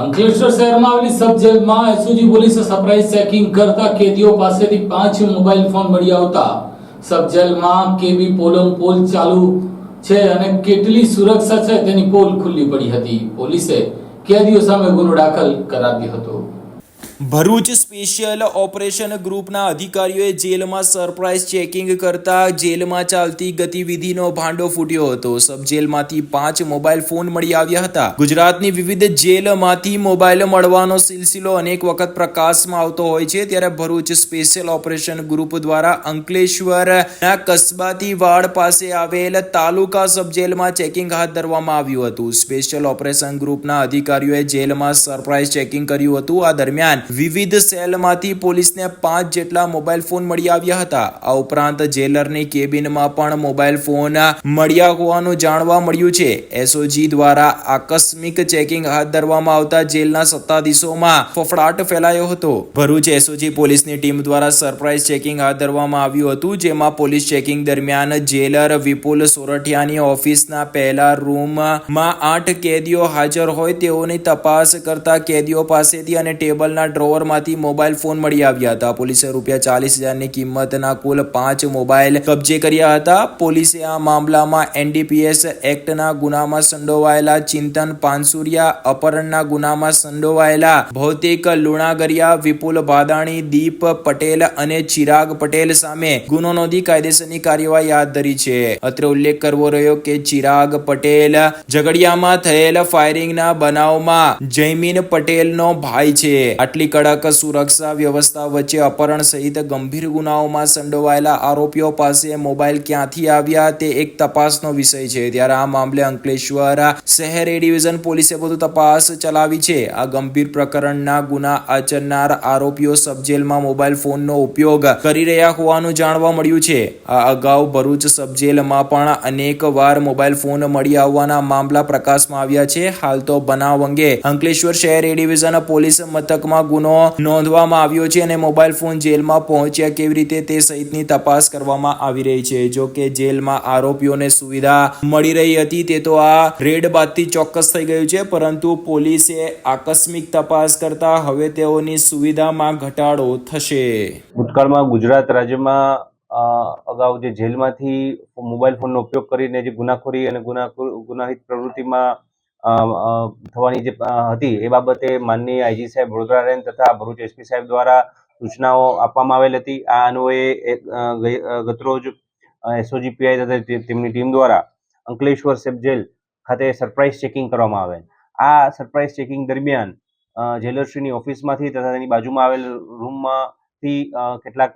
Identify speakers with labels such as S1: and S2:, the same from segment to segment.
S1: અંકલેશ્વર શહેરમાં આવેલી સબ જેલમાં એસઓજી પોલીસે સરપ્રાઇઝ ચેકિંગ કરતા કેદીઓ પાસેથી પાંચ મોબાઈલ ફોન મળી આવતા. સબ જેલમાં કેવી પોલમ પોલ ચાલુ છે અને કેટલી સુરક્ષા છે તેની પોલ ખુલ્લી પડી હતી. પોલીસે કેદીઓ સામે ગુનો દાખલ કરાવ્યો હતો.
S2: ભરૂચ સ્પેશિયલ ઓપરેશન ગ્રુપના અધિકારીઓએ જેલમાં સરપ્રાઇઝ ચેકિંગ કરતા જેલમાં ચાલતી ગતિવિધિનો ભાંડો ફૂટ્યો હતો. સબ જેલમાંથી પાંચ મોબાઈલ ફોન મળી આવ્યા હતા. ગુજરાતની વિવિધ જેલમાંથી મોબાઈલ મળવાનો સિલસિલો અનેક વખત પ્રકાશમાં આવતો હોય છે. ત્યારે ભરૂચ સ્પેશિયલ ઓપરેશન ગ્રુપ દ્વારા અંકલેશ્વરના કસ્બાતી વાડ પાસે આવેલ તાલુકા સબ જેલમાં ચેકિંગ હાથ ધરવામાં આવ્યું હતું. સ્પેશિયલ ઓપરેશન ગ્રુપના અધિકારીઓએ જેલમાં સરપ્રાઇઝ ચેકિંગ કર્યું હતું. આ દરમિયાન વિવિધ સેલમાંથી પોલીસને પાંચ જેટલા મોબાઈલ ફોન મળી આવ્યા હતા. આ ઉપરાંત જેલરની કેબિનમાં પણ મોબાઈલ ફોન મળ્યા હોવાનું જાણવા મળ્યું છે. એસઓજી દ્વારા આકસ્મિક ચેકિંગ હાથ ધરવામાં આવતા જેલના સત્તાધીશોમાં ફફડાટ ફેલાયો હતો. ભરૂચ એસઓજી પોલીસની ટીમ દ્વારા સરપ્રાઇઝ ચેકિંગ હાથ ધરવામાં આવ્યું હતું, જેમાં પોલીસ ચેકિંગ દરમિયાન જેલર વિપુલ સોરઠિયાની ઓફિસના પહેલા રૂમમાં આઠ કેદીઓ હાજર હોય તેઓની તપાસ કરતા કેદીઓ પાસેથી અને ટેબલના ડ્રોવરમાંથી મોબાઈલ ફોન મળી આવ્યા હતા. પોલીસે રૂપિયા ચાલીસ હજારની કિંમતના કુલ પાંચ મોબાઈલ કબજે કર્યા હતા. પોલીસે આ મામલામાં એનડીપીએસ એક્ટના ગુનામાં સંડોવાયેલા ચિંતન પાનસુરિયા, અપહરણના ગુનામાં સંડોવાયેલા ભૌતિક લુણાગરિયા, વિપુલ ભાદાણી, દીપ પટેલ અને ચિરાગ પટેલ સામે ગુનો નોંધી કાયદેસરની કાર્યવાહી હાથ ધરી છે. અત્રે ઉલ્લેખ કરવો રહ્યો કે ચિરાગ પટેલ ઝઘડિયામાં થયેલ ફાયરિંગના બનાવમાં જયમીન પટેલનો ભાઈ છે. આટલી કડક સુરક્ષા વ્યવસ્થા વચ્ચે અપહરણ સહિત ગંભીર ગુનાઓમાં સંડોવાયેલા આરોપીઓ પાસે મોબાઈલ ક્યાંથી આવ્યા તે એક તપાસનો વિષય છે. ત્યારે આ મામલે અંકલેશ્વર શહેર એ ડિવિઝન પોલીસે વધુ તપાસ ચલાવી છે. આ ગંભીર પ્રકરણના ગુના આચરનાર આરોપીઓ સબજેલમાં મોબાઈલ ફોનનો ઉપયોગ કરી રહ્યા હોવાનું જાણવા મળ્યું છે. આ અગાઉ ભરૂચ સબજેલમાં પણ અનેક વાર મોબાઈલ ફોન મળી આવવાના મામલા પ્રકાશમાં આવ્યા છે. હાલ તો બનાવ અંગે અંકલેશ્વર શહેર એ ડિવિઝન પોલીસ મથકમાં ગુનો નોંધવામાં આવ્યો છે અને મોબાઈલ ફોન જેલમાં પહોંચ્યા કેવી રીતે તે સહિતની તપાસ કરવામાં આવી રહી છે. જો કે જેલમાં આરોપીઓને સુવિધા મળી રહી હતી તે તો આ રેડ બાદથી ચોક્કસ થઈ ગયું છે, પરંતુ પોલીસે આકસ્મિક તપાસ કરતા હવે તેઓની સુવિધામાં ઘટાડો થશે.
S3: ભૂતકાળમાં ગુજરાત રાજ્યમાં અગાઉ જે જેલમાંથી મોબાઈલ ફોનનો ઉપયોગ કરીને જે ગુનાખોરી અને ગુના ગુનાહિત પ્રવૃત્તિમાં થવાની જે હતી એ બાબતે માનનીય આઈજી સાહેબ વડોદરા રેન્જ તથા ભરૂચ એસપી સાહેબ દ્વારા સૂચનાઓ આપવામાં આવેલ હતી. આ અન્વયે ગતરોજ એસઓજી પીઆઈ તથા તેમની ટીમ દ્વારા અંકલેશ્વર સેફ જેલ ખાતે સરપ્રાઇઝ ચેકિંગ કરવામાં આવેલ. આ સરપ્રાઇઝ ચેકિંગ દરમિયાન જેલરશ્રીની ઓફિસમાંથી તથા તેની બાજુમાં આવેલ રૂમમાંથી કેટલાક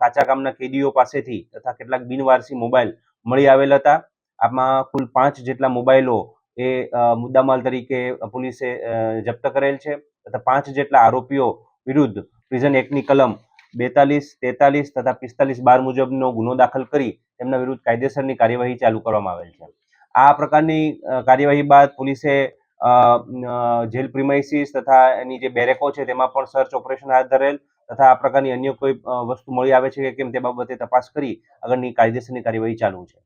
S3: કાચા કામના કેદીઓ પાસેથી તથા કેટલાક બિનવારસી મોબાઈલ મળી આવેલ હતા. આમાં કુલ પાંચ જેટલા મોબાઈલો એ મુદ્દામાલ તરીકે પોલીસે જપ્ત કરેલ છે. તથા પાંચ જેટલા આરોપીઓ વિરુદ્ધ પ્રિઝન એક્ટની કલમ બેતાલીસ, તેતાલીસ તથા પિસ્તાલીસ બાર મુજબનો ગુનો દાખલ કરી તેમના વિરુદ્ધ કાયદેસરની કાર્યવાહી ચાલુ કરવામાં આવેલ છે. આ પ્રકારની કાર્યવાહી બાદ પોલીસે જેલ પ્રિમાઇસીસ તથા એની જે બેરેકો છે તેમાં પણ સર્ચ ઓપરેશન હાથ ધરેલ તથા આ પ્રકારની અન્ય કોઈ વસ્તુ મળી આવે છે કે કેમ તે બાબતે તપાસ કરી આગળની કાયદેસરની કાર્યવાહી ચાલુ છે.